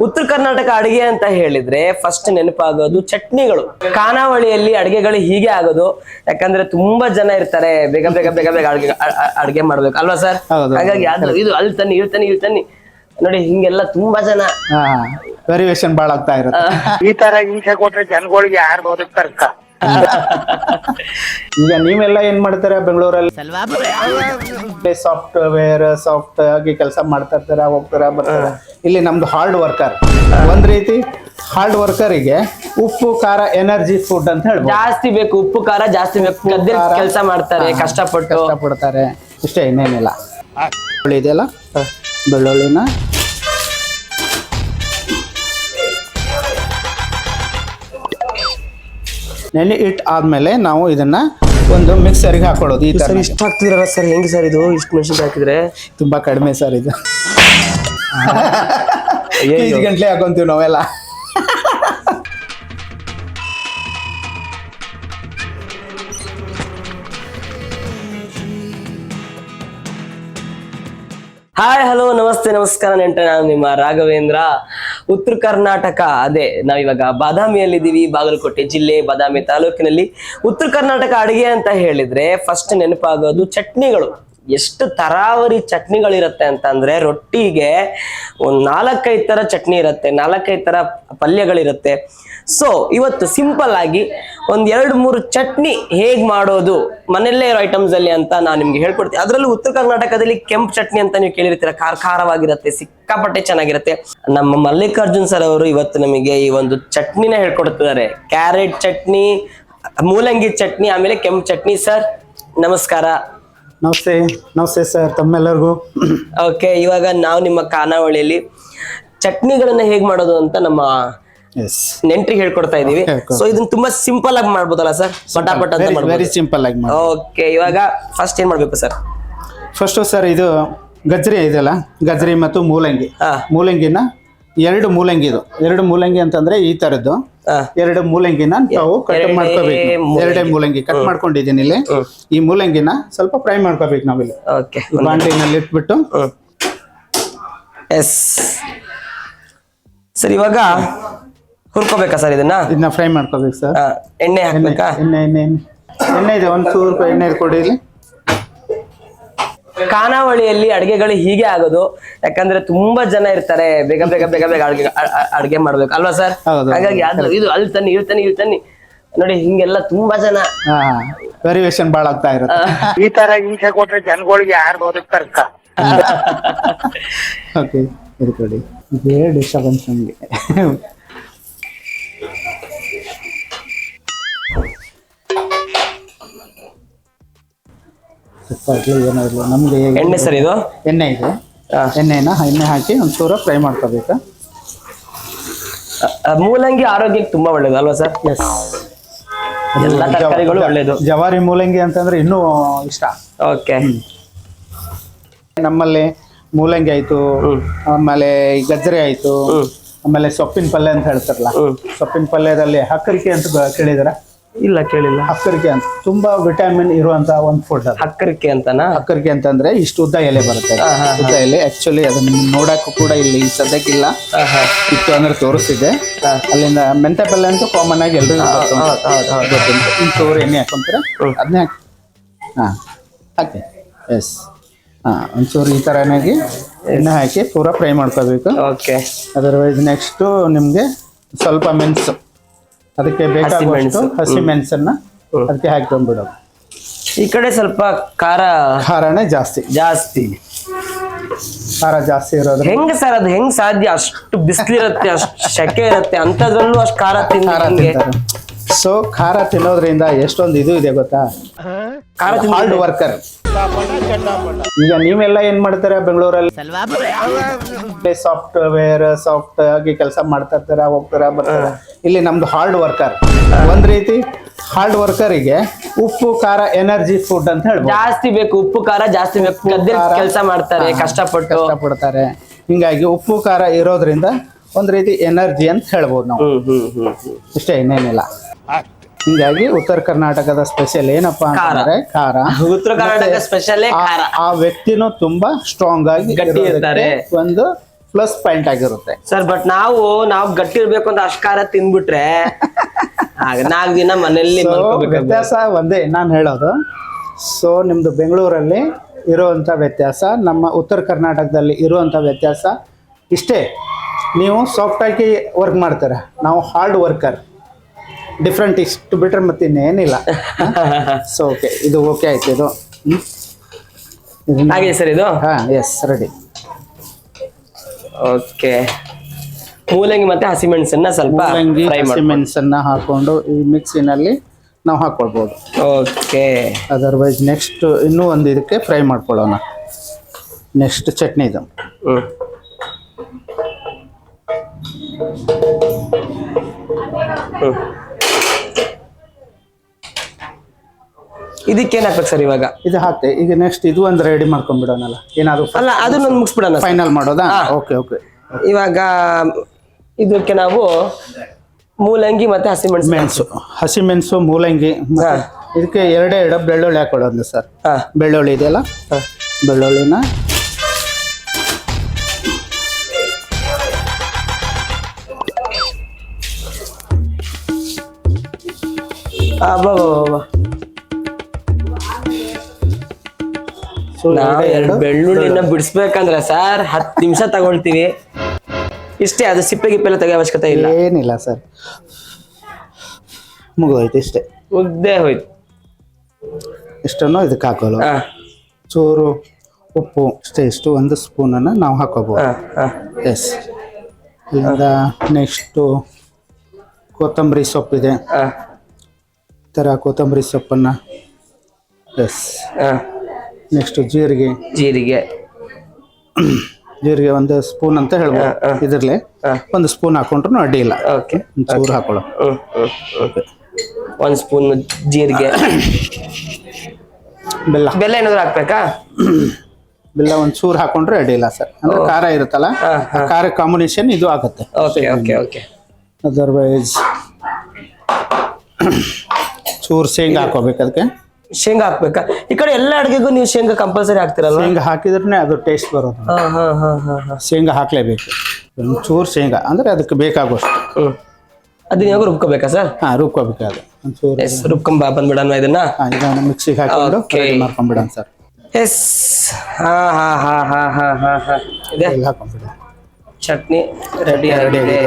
ಉತ್ತರ ಕರ್ನಾಟಕ ಅಡಿಗೆ ಅಂತ ಹೇಳಿದ್ರೆ ಫಸ್ಟ್ ನೆನಪಾಗೋದು ಚಟ್ನಿಗಳು. ಖಾನಾವಳಿಯಲ್ಲಿ ಅಡಿಗೆಗಳು ಹೀಗೆ ಆಗೋದು. ಯಾಕಂದ್ರೆ ತುಂಬಾ ಜನ ಇರ್ತಾರೆ ಬೇಗ ಬೇಗ ಬೇಗ ಬೇಗ ಅಡಿಗೆ ಅಡಿಗೆ ಮಾಡ್ಬೇಕು. ಅಲ್ವಾ ಸರ್ ಹೌದು. ಹಾಗಾಗಿ ಅದು ಇದು ಅಲ್ಲಿ ತನ್ನಿ ಇಲ್ಲಿ ತನ್ನಿ ಇಲ್ಲಿ ತನ್ನಿ. ನೋಡಿ ಹಿಂಗೆಲ್ಲ ತುಂಬಾ ಜನ. ವೇರಿಯೇಷನ್ ಬಾಳ ಆಗ್ತಾ ಇರುತ್ತೆ. ಈ ತರ ಹಿಂಸೆ ಕೊಟ್ರೆ ಜನಗಳಿಗೆ ಯಾರು ಬದುಕ್ತಾರಕ್ಕ ಈಗ ನೀವೆಲ್ಲ ಏನ್ ಮಾಡ್ತಾರೆ ಬೆಂಗಳೂರಲ್ಲಿ? ಸಾಫ್ಟ್ವೇರ್ ಸಾಫ್ಟ್ ಆಗಿ ಕೆಲಸ ಮಾಡ್ತಾ ಇರ್ತಾರೆ ಹೋಗ್ತಾರ ಬರ್ತಾರೆ? ಇಲ್ಲಿ ನಮ್ದು ಹಾರ್ಡ್ ವರ್ಕರ್ ಒಂದ್ ರೀತಿ ಹಾರ್ಡ್ ವರ್ಕರಿಗೆ ಉಪ್ಪು ಖಾರ ಎನರ್ಜಿ ಫುಡ್ ಅಂತ ಹೇಳ್ಬೋದು. ಜಾಸ್ತಿ ಬೇಕು ಉಪ್ಪು ಖಾರ ಜಾಸ್ತಿ ಬೇಕು. ಕೆಲಸ ಮಾಡ್ತಾರೆ ಕಷ್ಟಪಟ್ಟು. ಕಷ್ಟಪಡ್ತಾರೆ. ಇಷ್ಟೇ ಇನ್ನೇನಿಲ್ಲ. ಬೆಳ್ಳುಳ್ಳಿನ ನೆನೆ ಇಟ್ಟು ಆದ್ಮೇಲೆ ನಾವು ಇದನ್ನ ಒಂದು ಮಿಕ್ಸರ್ಗೆ ಹಾಕೊಳ್ಳೋದು ಈ ತರ ಸರ್ ಇಷ್ಟ ಹಾಕ್ತಿದ್ರಲ್ಲ ಸರ್? ಹೆಂಗ್ ಸರ್ ಇದು? ಇಷ್ಟು ಮೆಷಿನ್ ಹಾಕಿದ್ರೆ? ತುಂಬಾ ಕಡಿಮೆ ಸರ್ ಇದು. ಐದು ಗಂಟೆ ಹಾಕೊಂತೀವಿ ನಾವೆಲ್ಲ. ಹಾಯ್ ಹಲೋ ನಮಸ್ತೆ ನಮಸ್ಕಾರ ನೆಂಟ ನಾನು ನಿಮ್ಮ ರಾಘವೇಂದ್ರ. ಉತ್ತರ ಕರ್ನಾಟಕ, ಅದೇ ನಾವಿವಾಗ ಬಾದಾಮಿಯಲ್ಲಿದ್ದೀವಿ, ಬಾಗಲಕೋಟೆ ಜಿಲ್ಲೆ, ಬಾದಾಮಿ ತಾಲೂಕಿನಲ್ಲಿ. ಉತ್ತರ ಕರ್ನಾಟಕ ಅಡಿಗೆ ಅಂತ ಹೇಳಿದ್ರೆ ಫಸ್ಟ್ ನೆನಪಾಗೋದು ಚಟ್ನಿಗಳು. ಎಷ್ಟು ತರಾವರಿ ಚಟ್ನಿಗಳಿರುತ್ತೆ ಅಂತ ಅಂದ್ರೆ ರೊಟ್ಟಿಗೆ ಒಂದ್ ನಾಲ್ಕೈದು ತರ ಚಟ್ನಿ ಇರುತ್ತೆ, ನಾಲ್ಕೈದು ತರ ಪಲ್ಯಗಳಿರುತ್ತೆ. ಸೊ ಇವತ್ತು ಸಿಂಪಲ್ ಆಗಿ ಒಂದ್ ಎರಡು ಮೂರು ಚಟ್ನಿ ಹೇಗ್ ಮಾಡೋದು, ಮನೆಯಲ್ಲೇ ಇರೋ ಐಟಮ್ಸ್ ಅಲ್ಲಿ ಅಂತ ನಾನು ನಿಮ್ಗೆ ಹೇಳ್ಕೊಡ್ತೀನಿ. ಅದರಲ್ಲೂ ಉತ್ತರ ಕರ್ನಾಟಕದಲ್ಲಿ ಕೆಂಪು ಚಟ್ನಿ ಅಂತ ನೀವು ಕೇಳಿರ್ತೀರ ಖಾರ ಖಾರವಾಗಿರುತ್ತೆ ಸಿಕ್ಕಾಪಟ್ಟೆ ಚೆನ್ನಾಗಿರುತ್ತೆ. ನಮ್ಮ ಮಲ್ಲಿಕಾರ್ಜುನ್ ಸರ್ ಅವರು ಇವತ್ತು ನಮಗೆ ಈ ಒಂದು ಚಟ್ನಿನ ಹೇಳ್ಕೊಡ್ತಿದ್ದಾರೆ. ಕ್ಯಾರೆಟ್ ಚಟ್ನಿ, ಮೂಲಂಗಿ ಚಟ್ನಿ, ಆಮೇಲೆ ಕೆಂಪು ಚಟ್ನಿ. ಸರ್ ನಮಸ್ಕಾರ. ನಮಸ್ತೆ ನಮಸ್ತೆ ಸರ್ ತಮ್ಮೆಲ್ಲರಿಗೂ. ಓಕೆ ಇವಾಗ ನಾವು ನಿಮ್ಮ ಖಾನಾವಳಿಯಲ್ಲಿ ಚಟ್ನಿಗಳನ್ನ ಹೇಗ್ ಮಾಡೋದು ಅಂತ ನಮ್ಮ ನೆಂಟ್ರಿಗೆ ಹೇಳ್ಕೊಡ್ತಾ ಇದೀವಿ ಸೊ ಇದನ್ನ ತುಂಬಾ ಸಿಂಪಲ್ ಆಗಿ ಮಾಡ್ಬೋದಲ್ಲ ಸರ್? ಪಟಾಪಟ್ ಅಂತ ವೆರಿ ಸಿಂಪಲ್ ಆಗಿ ಓಕೆ ಇವಾಗ ಫಸ್ಟ್ ಏನ್ ಮಾಡ್ಬೇಕು ಸರ್? ಫಸ್ಟು ಸರ್ ಇದು ಗಜ್ರಿ ಇದೆಯಲ್ಲ? ಗಜ್ರಿ ಮತ್ತು ಮೂಲಂಗಿ. ಮೂಲಂಗಿನ ಎರಡು ಮೂಲಂಗಿ ಇದು. ಎರಡು ಮೂಲಂಗಿ ಅಂತಂದ್ರೆ ಈ ತರದ್ದು. ಎರಡು ಮೂಲಂಗಿನ ನಾವು ಕಟ್ ಮಾಡ್ಕೋಬೇಕು. ಎರಡೇ ಮೂಲಂಗಿ ಕಟ್ ಮಾಡ್ಕೊಂಡಿದ್ದೀನಿ ಇಲ್ಲಿ. ಈ ಮೂಲಂಗಿನ ಸ್ವಲ್ಪ ಫ್ರೈ ಮಾಡ್ಕೋಬೇಕು ನಾವಿಲ್ಲಿ ಓಕೆ. ಬಾಂಡಿನಲ್ಲಿ ಬಾಂಡ್ಲಿನಲ್ಲಿ ಇಟ್ಬಿಟ್ಟು ಎಸ್. ಸರ್ ಇವಾಗ ಹುರ್ಕೋಬೇಕಾ ಸರ್ ಇದನ್ನ? ಇದನ್ನ ಫ್ರೈ ಮಾಡ್ಕೋಬೇಕು ಸರ್. ಎಣ್ಣೆ ಎಣ್ಣೆ ಹಾಕ್ಬೇಕಾ? ಎಣ್ಣೆ ಎಣ್ಣೆ ಎಣ್ಣೆ. ಎಣ್ಣೆ ಇದೆ. ಒಂದು ಚೂರು ಎಣ್ಣೆ ಕೊಡಿ ಇಲ್ಲಿ. ಖಾನಾವಳಿಯಲ್ಲಿ ಅಡಿಗೆಗಳು ಹೀಗೆ ಆಗೋದು ಯಾಕಂದ್ರೆ ತುಂಬಾ ಜನ ಇರ್ತಾರೆ ಬೇಗ ಬೇಗ ಬೇಗ ಬೇಗ ಅಡಿಗೆ ಅಡಿಗೆ ಮಾಡ್ಬೇಕು. ಅಲ್ವಾ ಸರ್. ಹಾಗಾಗಿ ಅದು ಇದು ಅಲ್ಲಿ ತನ್ನಿ ಇಲ್ಲಿ ತನ್ನಿ ಇಲ್ಲಿ ತನ್ನಿ. ನೋಡಿ ಹಿಂಗೆಲ್ಲ ತುಂಬಾ ಜನ. ವೇರಿಯೇಷನ್ ಭಾಳ ಆಗ್ತಾ ಇರುತ್ತೆ. ಈ ತರ ಹಿಂಸೆ ಕೊಟ್ರೆ ಜನಗಳಿಗೆ ಯಾರು ಬದುಕ್ತಾರೆ ಓಕೆ ಇದು ಕೊಡಿ ಇದೇ ಡಿಸ್ಟರ್ಬೆನ್ಸ್ ನಮಗೆ ತುಪ್ಪ ಆಗಲಿ ಏನೋ ಇಲ್ಲ ನಮಗೆ ಎಣ್ಣೆ ಸರ್ ಇದು? ಎಣ್ಣೆ ಇದೆ. ಎಣ್ಣೆನ ಎಣ್ಣೆ ಹಾಕಿ ಒಂದು ಚೂರು ಫ್ರೈ ಮಾಡ್ಕೋಬೇಕು. ಮೂಲಂಗಿ ಆರೋಗ್ಯಕ್ಕೆ ತುಂಬಾ ಒಳ್ಳೇದು ಅಲ್ವಾ ಸರ್? ಎಸ್ ಎಲ್ಲ ತರಕಾರಿಗಳು ಒಳ್ಳೇದು. ಜವಾರಿ ಮೂಲಂಗಿ ಅಂತಂದ್ರೆ ಇನ್ನೂ ಇಷ್ಟ. ಓಕೆ. ನಮ್ಮಲ್ಲಿ ಮೂಲಂಗಿ ಆಯ್ತು ಆಮೇಲೆ ಗಜ್ಜರಿ ಆಯ್ತು ಆಮೇಲೆ ಸೊಪ್ಪಿನ ಪಲ್ಯ ಅಂತ ಹೇಳ್ತಾರಲ್ಲ ಸೊಪ್ಪಿನ ಪಲ್ಯದಲ್ಲಿ ಹಕ್ಕರಿಕೆ ಅಂತ ಕೇಳಿದಾರ. ಇಲ್ಲ ಕೇಳಿಲ್ಲ. ಹಕ್ಕರಿಕೆ ಅಂತ. ತುಂಬಾ ವಿಟಮಿನ್ ಇರುವಂತ ಒಂದು ಫುಡ್ ಹಕ್ಕರಿಕೆ ಅಂತನಾ? ಹಕ್ಕರಿಕೆ ಅಂತಂದ್ರೆ ಇಷ್ಟು ಉದ್ದ ಎಲೆ ಬರುತ್ತೆ. ಉದ್ದ ಎಲೆ ಆಕ್ಚುಲಿ ಅದನ್ನ ನೋಡಕ್ಕೂ ಕೂಡ ಇಲ್ಲಿ ಸದ್ಯಕ್ಕಿಲ್ಲ. ಇತ್ತು ಅಂದ್ರೆ ತೋರಿಸಿದೆ. ಅಲ್ಲಿಂದ ಮೆಂತೆ ಪಲ್ಯ ಅಂತೂ ಕಾಮನ್ ಆಗಿ ಎಲ್ರಿಗೂ ಗೊತ್ತು. ಚೂರು ಎಣ್ಣೆ ಹಾಕೊಂತೀರ. ಅದನ್ನೇ ಹಾಕಿ ಹಾ ಹಾಕಿ. ಎಸ್ ಹಾ ಒಂಚೂರು ಈ ಥರನಾಗಿ ಎಣ್ಣೆ ಹಾಕಿ ಪೂರ ಫ್ರೈ ಮಾಡ್ಕೋಬೇಕು. ಓಕೆ ಅದರ್ವೈಸ್ ನೆಕ್ಸ್ಟು ನಿಮಗೆ ಸ್ವಲ್ಪ ಮೆಣಸು. ಅದಕ್ಕೆ ಬೇಕಾಗುವಷ್ಟು ಮೆಣಸು. ಹಸಿ ಮೆಣಸನ್ನ ಅದಕ್ಕೆ ಹಾಕೊಂಡ್ಬಿಡೋದು ಈ ಕಡೆ ಸ್ವಲ್ಪ ಖಾರ ಖಾರನೇ ಜಾಸ್ತಿ. ಜಾಸ್ತಿ. ಖಾರ ಜಾಸ್ತಿ ಇರೋದು ಹೆಂಗ್ ಸರ್ ಅದು ಹೆಂಗ್ ಸಾಧ್ಯ? ಅಷ್ಟು ಬಿಸಿಲಿರುತ್ತೆ ಅಷ್ಟು ಶೆಕೆ ಇರುತ್ತೆ ಅಂತದ್ರಲ್ಲೂ ಅಷ್ಟು ಖಾರ ತಿನ್ನಿ ತಿಂತಾರೆ. ಸೊ ಖಾರ ತಿನ್ನೋದ್ರಿಂದ ಎಷ್ಟೊಂದು ಇದು ಇದೆ ಗೊತ್ತಾ? ಹಾರ್ಡ್ ವರ್ಕರ್ ಈಗ ನೀವೆಲ್ಲ ಏನ್ ಮಾಡ್ತೀರಾ ಬೆಂಗಳೂರಲ್ಲಿ? ಸಾಫ್ಟ್ವೇರ್ ಸಾಫ್ಟ್ ಆಗಿ ಕೆಲಸ ಮಾಡ್ತಾ ಇರ್ತಾರೆ ಹೋಗ್ತಾರ ಬರ್ತಾರ? ಇಲ್ಲಿ ನಮ್ದು ಹಾರ್ಡ್ ವರ್ಕರ್ ಒಂದ್ ರೀತಿ ಹಾರ್ಡ್ ವರ್ಕರಿಗೆ ಉಪ್ಪು ಖಾರ ಎನರ್ಜಿ ಫುಡ್ ಅಂತ ಹೇಳಿ ಜಾಸ್ತಿ ಬೇಕು ಉಪ್ಪು ಖಾರ ಜಾಸ್ತಿ ಬೇಕು. ಕೆಲಸ ಮಾಡ್ತಾರೆ ಕಷ್ಟಪಟ್ಟು. ಕಷ್ಟಪಡ್ತಾರೆ. ಹಿಂಗಾಗಿ ಉಪ್ಪು ಖಾರ ಇರೋದ್ರಿಂದ ಒಂದ್ ರೀತಿ ಎನರ್ಜಿ ಅಂತ ಹೇಳ್ಬೋದು ನಾವು. ಇಷ್ಟೇ ಇನ್ನೇನಿಲ್ಲ. ಹಿಂಗಾಗಿ ಉತ್ತರ ಕರ್ನಾಟಕದ ಸ್ಪೆಷಲ್ ಏನಪ್ಪಾ ಅಂದ್ರೆ ಅಂತಂದ್ರೆ ಖಾರ. ಉತ್ತರ ಕರ್ನಾಟಕ ಸ್ಪೆಷಲ್ ಆ- ಖಾರ. ಆ ವ್ಯಕ್ತಿನೂ ತುಂಬಾ ಸ್ಟ್ರಾಂಗ್ ಆಗಿ ಗಟ್ಟಿ ಇರ್ತಾರೆ. ಒಂದು ಪ್ಲಸ್ ಪಾಯಿಂಟ್ ಆಗಿರುತ್ತೆ. ಸರ್ ಬಟ್ ನಾವು ನಾವು ಗಟ್ಟಿ ಇರ್ಬೇಕು ಅಂತ ಅಷ್ಟು ಖಾರ ತಿಂದ್ಬಿಟ್ರೆ ನಾಲ್ಕು ದಿನ ಮನೆಯಲ್ಲಿ ವ್ಯತ್ಯಾಸ ಒಂದೇ ನಾನು ಹೇಳೋದು. ಸೊ ನಿಮ್ದು ಬೆಂಗಳೂರಲ್ಲಿ ಇರುವಂತ ವ್ಯತ್ಯಾಸ ನಮ್ಮ ಉತ್ತರ ಕರ್ನಾಟಕದಲ್ಲಿ ಇರುವಂಥ ವ್ಯತ್ಯಾಸ ಇಷ್ಟೇ. ನೀವು ಸಾಫ್ಟಾಗಿ ವರ್ಕ್ ಮಾಡ್ತಾರೆ. ನಾವು ಹಾರ್ಡ್ ವರ್ಕರ್ ಡಿಫ್ರೆಂಟ್ ಇಷ್ಟು ಬಿಟ್ರೆ ಮತ್ತೆ ಇನ್ನೇನಿಲ್ಲ ಸೊ ಓಕೆ ಇದು ಓಕೆ ಆಯ್ತು ಇದು. ಹಾಗೆ ಸರ್ ಇದು? ಹಾಂ ಎಸ್ ರೆಡಿ ಓಕೆ ಮೂಲಂಗಿ ಮತ್ತೆ ಹಸಿಮೆಣಸನ್ನ ಸ್ವಲ್ಪ ಫ್ರೈ ಹಸಿಮೆಣಸನ್ನ ಹಾಕೊಂಡು ಈ ಮಿಕ್ಸಿನಲ್ಲಿ ನಾವು ಹಾಕೊಳ್ಬೋದು. ಓಕೆ ಅದರ್ವೈಸ್ ನೆಕ್ಸ್ಟ್ ಇನ್ನೂ ಒಂದು ಇದಕ್ಕೆ ಫ್ರೈ ಮಾಡ್ಕೊಳ್ಳೋಣ. ನೆಕ್ಸ್ಟ್ ಚಟ್ನಿ ಇದು ಹಾಕ್ಬೇಕು ಸರ್ ಇವಾಗ? ಇದು ಹಾಕ್ತೆ. ಈಗ ನೆಕ್ಸ್ಟ್ ಇದು ಒಂದು ರೆಡಿ ಮಾಡ್ಕೊಂಡ್ಬಿಡೋಣಲ್ಲ. ಏನಾದ್ರು ಅಲ್ಲ ಅದನ್ನೊಂದು ಮುಗಿಸ್ಬಿಡೋಣ. ಫೈನಲ್ ಮಾಡೋದಾ? ಓಕೆ ಓಕೆ ಇವಾಗ ಇದಕ್ಕೆ ನಾವು ಮೂಲಂಗಿ ಮತ್ತೆ ಹಸಿಮೆಣಸು ಮೆಣಸು ಹಸಿಮೆಣಸು ಮೂಲಂಗಿ. ಇದಕ್ಕೆ ಎರಡೇ ಎರಡು ಬೆಳ್ಳುಳ್ಳಿ ಹಾಕೊಳ್ಳೋದು ಸರ್. ಹಾ. ಬೆಳ್ಳುಳ್ಳಿ ಇದೆಯಲ್ಲ? ಹಾ. ಬೆಳ್ಳುಳ್ಳಿನ ಅಬ್ಬಬ್ಬಬ್ಬ. ನಾವು ಎರಡು ಬೆಳ್ಳುಳ್ಳಿನ ಬಿಡಿಸ್ಬೇಕಂದ್ರೆ ಸರ್ ಹತ್ತು ನಿಮಿಷ ತಗೊಳ್ತೀವಿ. ಇಷ್ಟೇ ಅದು ಸಿಪ್ಪೆ ಗಿಪ್ಪೆಲ್ಲ ತೆಗೆಯೋ ಅವಶ್ಯಕತೆ ಇಲ್ಲ. ಏನಿಲ್ಲ ಸರ್. ಮುಗೋಯ್ತು ಇಷ್ಟೇ. ಉದ್ದೇ ಹೋಯ್ತು. ಇಷ್ಟನ್ನು ಇದಕ್ಕೆ ಹಾಕೋಲ್ಲ ಚೂರು ಉಪ್ಪು ಇಷ್ಟೇ ಇಷ್ಟು ಒಂದು ಸ್ಪೂನನ್ನು ನಾವು ಹಾಕೋಬೋದು. ಎಸ್ ಇಲ್ಲಿಂದ ನೆಕ್ಸ್ಟು ಕೊತ್ತಂಬರಿ ಸೊಪ್ಪಿದೆ. ಈ ಥರ ಕೊತ್ತಂಬರಿ ಸೊಪ್ಪನ್ನು. ಎಸ್ ಹಾ. ನೆಕ್ಸ್ಟು ಜೀರಿಗೆ. ಜೀರಿಗೆ. ಜೀರಿಗೆ ಒಂದು ಸ್ಪೂನ್ ಅಂತ ಹೇಳ್ಬೋದು. ಇದರಲ್ಲಿ ಒಂದು ಸ್ಪೂನ್ ಹಾಕೊಂಡ್ರು ಅಡ್ಡಿ ಇಲ್ಲ. ಓಕೆ ಚೂರು ಹಾಕೊಳ್ಳೋ ಒಂದು ಸ್ಪೂನ್ ಜೀರಿಗೆ. ಬೆಲ್ಲ. ಬೆಲ್ಲ ಏನಾದ್ರು ಹಾಕ್ಬೇಕಾ? ಬೆಲ್ಲ ಒಂದು ಚೂರು ಹಾಕೊಂಡ್ರೆ ಅಡ್ಡಿ ಇಲ್ಲ ಸರ್. ಅಂದ್ರೆ ಖಾರ ಇರುತ್ತಲ್ಲ? ಖಾರ ಕಾಂಬಿನೇಷನ್ ಇದು ಆಗುತ್ತೆ. ಓಕೆ ಓಕೆ ಓಕೆ ಅದರ್ವೈಸ್ ಚೂರು ಶೇಂಗಾ ಹಾಕೋಬೇಕು ಅದಕ್ಕೆ. ಶೇಂಗಾ ಹಾಕ್ಬೇಕಾ? ಈ ಕಡೆ ಎಲ್ಲ ಅಡುಗೆಗೂ ನೀವು ಶೇಂಗಾ ಕಂಪಲ್ಸರಿ ಹಾಕ್ತಿರಲ್ಲ ಶೇಂಗಾ ಹಾಕಿದ್ರೆ ಅದು ಟೇಸ್ಟ್ ಬರೋದು. ಹಾ ಹಾ ಹಾ ಹಾ ಹಾ. ಶೇಂಗಾ ಹಾಕ್ಲೇಬೇಕು. ಒಂದು ಚೂರು ಶೇಂಗಾ ಅಂದ್ರೆ ಅದಕ್ಕೆ ಬೇಕಾಗುವಷ್ಟು. ಹ್ಮ್. ಅದನ್ನ ಯಾವಾಗ ರುಬ್ಕೋಬೇಕಾ ಸರ್? ಹಾ ರುಬ್ಕೋಬೇಕು ಅದು. ಒಂದು ಚೂರು ಎಸ್ ರುಬ್ಕೊಂಬ ಬಂದ್ಬಿಡೋಣ ಇದನ್ನ. ಹಾಂ ಇದನ್ನು ಮಿಕ್ಸಿಗೆ ಹಾಕೊಂಡು Okay. ಮಾಡ್ಕೊಂಡ್ಬಿಡೋಣ ಸರ್. ಎಸ್. ಹಾ ಹಾ ಹಾ ಹಾ ಹಾ ಹಾ ಹಾ. ಇದೆ. ಎಲ್ಲ ಹಾಕೊಂಡ್ಬಿಡೋಣ ಚಟ್ನಿ ರೆಡಿ ರೆಡಿ ಆಗಿದೆ.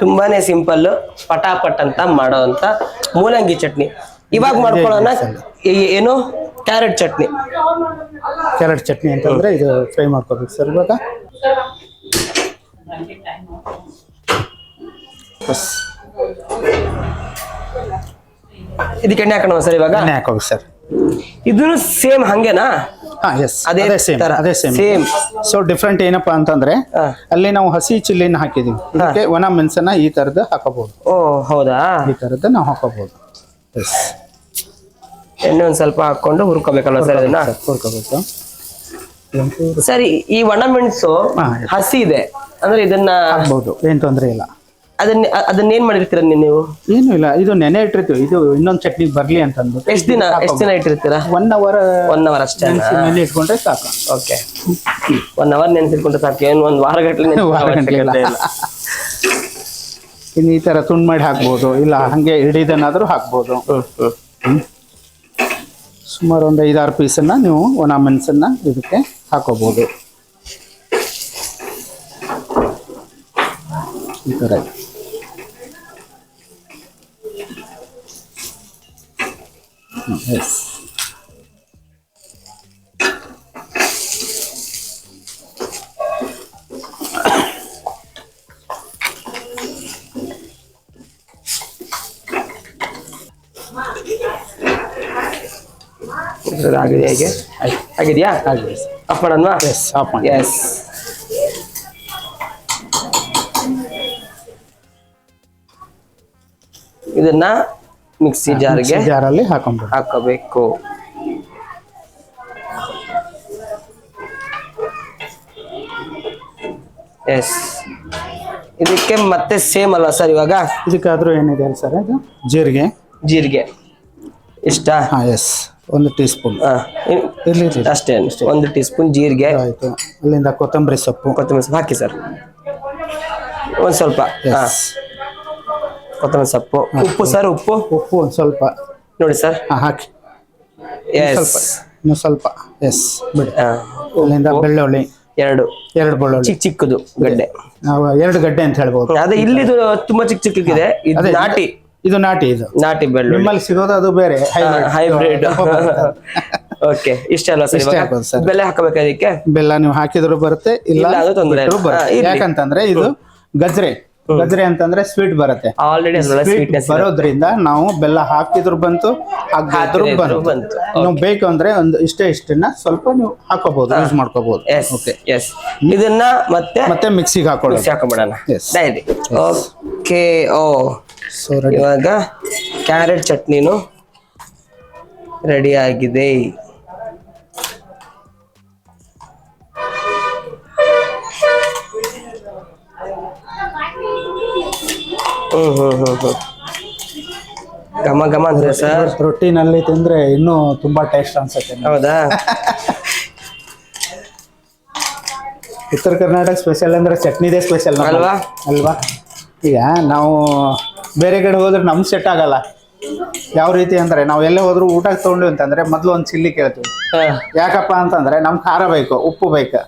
ತುಂಬಾನೇ ಸಿಂಪಲ್ ಪಟಾಪಟ್ ಅಂತ ಮಾಡೋಂತ ಮೂಲಂಗಿ ಚಟ್ನಿ. ಇವಾಗ ಮಾಡ್ಕೊಳ್ಳೋಣ ಏನು? ಕ್ಯಾರೆಟ್ ಚಟ್ನಿ. ಕ್ಯಾರೆಟ್ ಚಟ್ನಿ ಅಂತಂದ್ರೆ ಇದು ಫ್ರೈ ಮಾಡ್ಕೋಬೇಕು ಸರ್ ಇವಾಗ. ಇದಕ್ಕೆ ಎಣ್ಣೆ ಹಾಕೋಣ ಸರ್ ಇವಾಗ? ಎಣ್ಣೆ ಹಾಕೋಬೇಕು ಸರ್. ಇದನ್ನು ಸೇಮ್ ಹಂಗೇನಾ? ಹಾ ಎಸ್ ಅದೇ ಅದೇ ಸೇಮ್ ತರ. ಅದೇ ಸೇಮ್ Same. ಸೊ ಡಿಫ್ರೆಂಟ್ ಏನಪ್ಪಾ ಅಂತಂದ್ರೆ ಅಲ್ಲಿ ನಾವು ಹಸಿ ಚಿಲ್ಲಿನ ಹಾಕಿದೀವಿ. ಒಣ ಮೆಣಸನ್ನ ಈ ತರದ್ದು ಹಾಕಬಹುದು. ಓ ಹೌದಾ? ಈ ತರದ ನಾವು ಹಾಕಬಹುದು. ಎಸ್ ಎಣ್ಣೆ ಒಂದ್ ಸ್ವಲ್ಪ ಹಾಕೊಂಡು ಹುರ್ಕೋಬೇಕಲ್ವ ಸರ್ ಅದನ್ನ? ಹುರ್ಕೋಬೇಕು ಸರ್ ಈ- ಈ ಒಣ ಮೆಣಸು ಹಾ. ಹಸಿ ಇದೆ. ಅಂದ್ರೆ ಇದನ್ನ ಹಾಕ್ಬಹುದು ಏನ್ ತೊಂದರೆ ಇಲ್ಲ. ಅದನ್ನ ಅದನ್ನ ಏನ್ ಮಾಡಿರ್ತೀರ ನೀವು? ಏನು ಇಲ್ಲ ಇದು ನೆನೆ ಇಟ್ಟಿರ್ತೀವಿ ಇದು ಇನ್ನೊಂದ್ ಚಟ್ನಿ ಬರ್ಲಿ ಅಂತಂದು ಎಷ್ಟು ದಿನ ಎಷ್ಟ್ ದಿನ ಇಟ್ಟಿರ್ತೀರಾ? ಒನ್ ಅವರ್ ಒನ್ ಅವರ್ ಅಷ್ಟೇ ನೆನೆ ಇಟ್ಕೊಂಡ್ರೆ ಸಾಕು. ಓಕೆ ಒನ್ ಅವರ್ ನೆನೆಸಿಟ್ಕೊಂಡ್ರೆ ಸಾಕು. ಏನು ಒಂದ್ ವಾರ ಗಟ್ಟಲೆ. ಇನ್ನು ಈ ತರ ತುಂಡು ಮಾಡಿ ಹಾಕ್ಬೋದು ಇಲ್ಲ ಹಂಗೆ ಹಿಡಿದನಾದ್ರೂ ಹಾಕ್ಬೋದು. ಸುಮಾರು ಒಂದು ಐದಾರು ಪೀಸನ್ನ ನೀವು ಒಣ ಮೆಣಸನ್ನ ಇದಕ್ಕೆ ಹಾಕೋಬಹುದು ಈ ಥರ ಎಸ್ ಆಗಿದೆ ಹೇಗೆ ಆಗಿದ್ಯಾ ಆಗಿದೆ ಆಫ್ ಮಾಡೋಣ ಎಸ್ ಆಫ್ ಮಾಡಿ ಎಸ್ ಇದನ್ನ ಮಿಕ್ಸಿ ಜಾರ್ಗೆ ಜಾರಲ್ಲಿ ಹಾಕೊಂಡು ಹಾಕಬೇಕು. ಎಸ್ ಇದಕ್ಕೆ ಮತ್ತೆ ಸೇಮ್ ಅಲ್ಲ ಸರ್ ಇವಾಗ? ಇದಕ್ಕಾದ್ರೂ ಏನಿದೆ ಅಲ್ಲ ಸರ್ ಅದು? ಜೀರಿಗೆ. ಜೀರಿಗೆ. ಇಷ್ಟ? ಹಾಂ ಎಸ್ ಒಂದು ಟೀ ಸ್ಪೂನ್ ಇರ್ಲಿ ಅಷ್ಟೇ ಒಂದು ಟೀ ಸ್ಪೂನ್ ಜೀರಿಗೆ. ಆಯಿತು. ಅಲ್ಲಿಂದ ಕೊತ್ತಂಬರಿ ಸೊಪ್ಪು. ಕೊತ್ತಂಬರಿ ಸೊಪ್ಪು ಹಾಕಿ ಸರ್ ಒಂದು ಸ್ವಲ್ಪ. ಹಾಂ. ಎಸ್ ಕೊತ್ತಂಬರಿ ಸೊಪ್ಪು ಉಪ್ಪು ಸರ್ ಉಪ್ಪು? ಉಪ್ಪು ಒಂದು ಸ್ವಲ್ಪ. ನೋಡಿ ಸರ್. ಹಾಂ ಹಾಕಿ. ಎಸ್ ಸ್ವಲ್ಪ ಇನ್ನು ಸ್ವಲ್ಪ. ಎಸ್ ಬಿಡಿ. ಅಲ್ಲಿಂದ ಬೆಳ್ಳುಳ್ಳಿ. ಎರಡು. ಎರಡು ಬೆಳ್ಳುಳ್ಳಿ. ಚಿಕ್ಕ ಚಿಕ್ಕದು ಗಡ್ಡೆ. ಎರಡು ಗಡ್ಡೆ ಅಂತ ಹೇಳ್ಬೋದು. ಅದೇ ಇಲ್ಲಿದು ತುಂಬಾ ಚಿಕ್ಕ ಚಿಕ್ಕಿದೆ ಇದು ನಾಟಿ. ಇದು ನಾಟಿ ಇದು. ನಾಟಿ ಬೆಳ್ಳುಳ್ಳಿ. ನಿಮ್ಮಲ್ಲಿ ಸಿಗೋದು ಅದು ಬೇರೆ. ಹೈಬ್ರಿಡ್ ಓಕೆ ಇಷ್ಟ ಅಲ್ಲ ಸರ್ ಬೆಲ್ಲ ಹಾಕಬೇಕಾ ಇದಕ್ಕೆ? ಬೆಲ್ಲ ನೀವು ಹಾಕಿದ್ರು ಬರುತ್ತೆ ಇಲ್ಲ ಅದು ತೊಂದ್ರೆ ಬರುತ್ತೆ. ಯಾಕಂತಂದ್ರೆ ಇದು ಗಜ್ರೆ ಗಜ್ರೆ ಅಂತಂದ್ರೆ ಸ್ವೀಟ್ ಬರುತ್ತೆ. ಆಲ್ರೆಡಿ ಬರೋದ್ರಿಂದ ನಾವು ಬೆಲ್ಲ ಹಾಕಿದ್ರು ಬಂತು ಹಾಕಿದ್ರು ಬಂತು. ನೀವು ಬೇಕು ಅಂದ್ರೆ ಒಂದು ಇಷ್ಟೇ ಇಷ್ಟನ್ನ ಸ್ವಲ್ಪ ನೀವು ಹಾಕೋಬಹುದು ಯೂಸ್ ಮಾಡ್ಕೋಬಹುದು ಓಕೆ ಎಸ್ ಇದನ್ನ ಮತ್ತೆ ಮತ್ತೆ ಮಿಕ್ಸಿಗೆ ಹಾಕೊಳ್ಳಿ ಹಾಕೊಂಡ್ಬಿಡೋಣ. ಡೈರಿ ಓಕೆ ಓ. ಇವಾಗ ಕ್ಯಾರೆಟ್ ಚಟ್ನಿನು ರೆಡಿ ಆಗಿದೆ. ಹ್ಮ್ ಹ್ಮ್ ಹ್ಮ್ ಹ್ಮ್ ಘಮ ಘಮ ಅಂದ್ರೆ ಸರ್ ರೊಟ್ಟಿನಲ್ಲಿ ತಿಂದ್ರೆ ಇನ್ನೂ ತುಂಬಾ ಟೇಸ್ಟ್ ಅನ್ಸುತ್ತೆ ಹೌದಾ? ಉತ್ತರ ಕರ್ನಾಟಕ ಸ್ಪೆಷಲ್ ಅಂದ್ರೆ ಚಟ್ನಿದೇ ಸ್ಪೆಷಲ್ ಅಲ್ವಾ? ಅಲ್ವಾ? ಈಗ ನಾವು ಬೇರೆ ಕಡೆ ಹೋದ್ರೆ ನಮ್ಗೆ ಸೆಟ್ ಆಗಲ್ಲ. ಯಾವ ರೀತಿ ಅಂದ್ರೆ ನಾವು ಎಲ್ಲೇ ಹೋದ್ರು ಊಟಕ್ಕೆ ತಗೊಂಡ್ವಿ ಅಂತಂದ್ರೆ ಮೊದಲು ಒಂದು ಚಿಲ್ಲಿ ಕೇಳ್ತೀವಿ. ಹಾ. ಯಾಕಪ್ಪ ಅಂತಂದ್ರೆ ನಮ್ಗೆ ಖಾರ ಬೇಕು ಉಪ್ಪು ಬೇಕು.